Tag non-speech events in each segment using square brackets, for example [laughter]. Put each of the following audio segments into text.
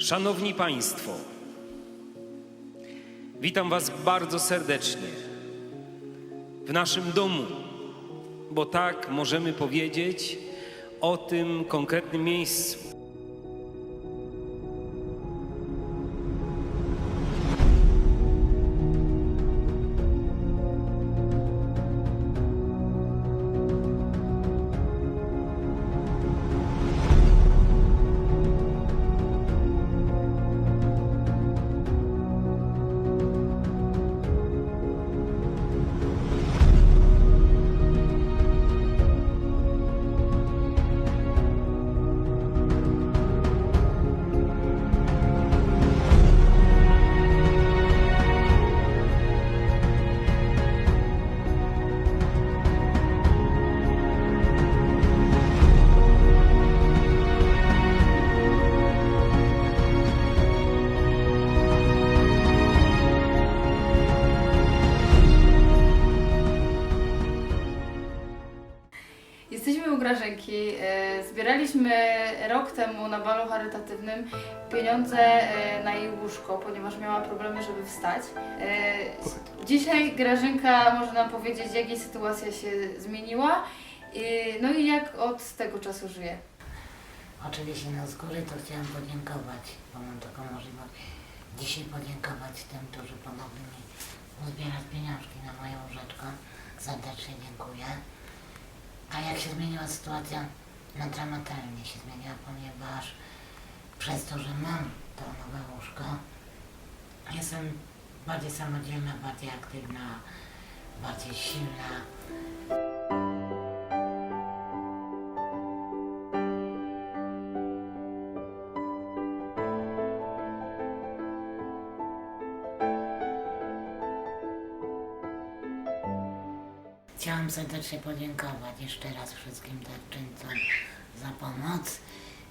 Szanowni Państwo, witam Was bardzo serdecznie w naszym domu, bo tak możemy powiedzieć o tym konkretnym miejscu. Jesteśmy u Grażynki. e, Zbieraliśmy rok temu na balu charytatywnym pieniądze e, na jej łóżko, ponieważ miała problemy, żeby wstać. E, Dzisiaj Grażynka może nam powiedzieć, jak jej sytuacja się zmieniła, no i jak od tego czasu żyje. Oczywiście no z góry to chciałam podziękować, bo mam taką możliwość dzisiaj podziękować tym, którzy pomogli mi uzbierać pieniążki na moje łóżeczko. Serdecznie dziękuję. A jak się zmieniła sytuacja? No dramatycznie się zmieniła, ponieważ przez to, że mam to nowe łóżko, jestem bardziej samodzielna, bardziej aktywna, bardziej silna. Chciałam serdecznie podziękować jeszcze raz wszystkim darczyńcom za pomoc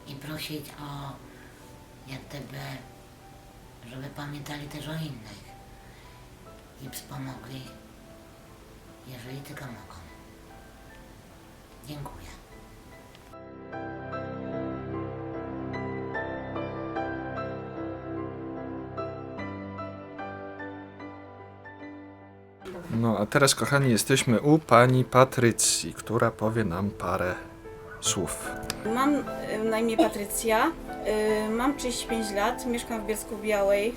i prosić o jak gdyby, żeby pamiętali też o innych i wspomogli, jeżeli tylko mogą. Dziękuję. No a teraz, kochani, jesteśmy u pani Patrycji, która powie nam parę słów. Mam y, na imię Patrycja, y, mam 35 lat, mieszkam w Bielsku Białej,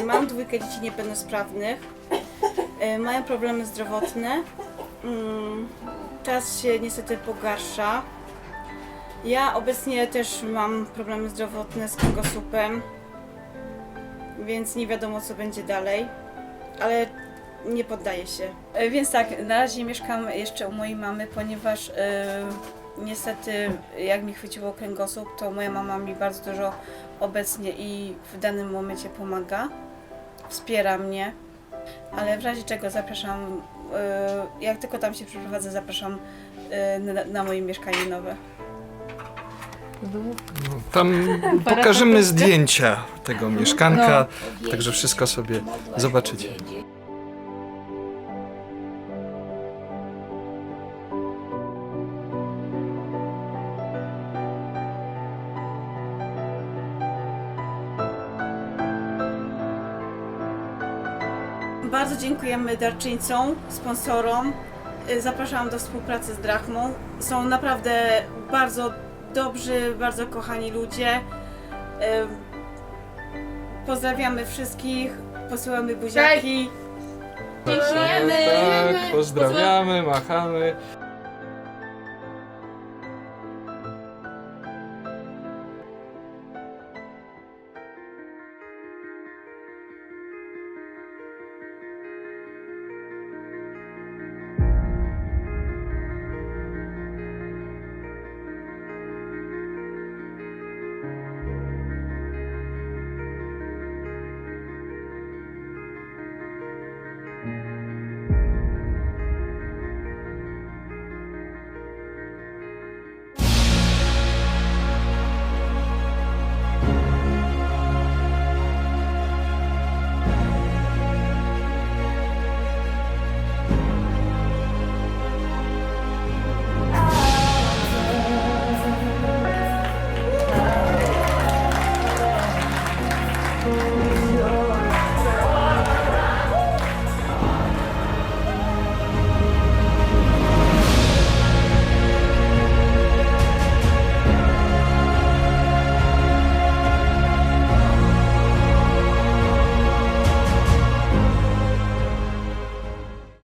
y, mam dwójkę dzieci niepełnosprawnych, y, mają problemy zdrowotne, mm, czas się niestety pogarsza. Ja obecnie też mam problemy zdrowotne z kręgosłupem, więc nie wiadomo co będzie dalej, ale nie poddaję się. E, Więc tak, na razie mieszkam jeszcze u mojej mamy, ponieważ e, niestety jak mi chwyciło kręgosłup, to moja mama mi bardzo dużo obecnie i w danym momencie pomaga, wspiera mnie, ale w razie czego zapraszam, e, jak tylko tam się przeprowadzę, zapraszam na, na moje mieszkanie nowe. No, tam [laughs] pokażemy zdjęcia tego mieszkanka, także wszystko sobie zobaczycie. Bardzo dziękujemy darczyńcom, sponsorom. Y, Zapraszam do współpracy z Drachmą. Są naprawdę bardzo dobrzy, bardzo kochani ludzie. Y, Pozdrawiamy wszystkich, posyłamy buziaki. Tak, pozdrawiamy, machamy.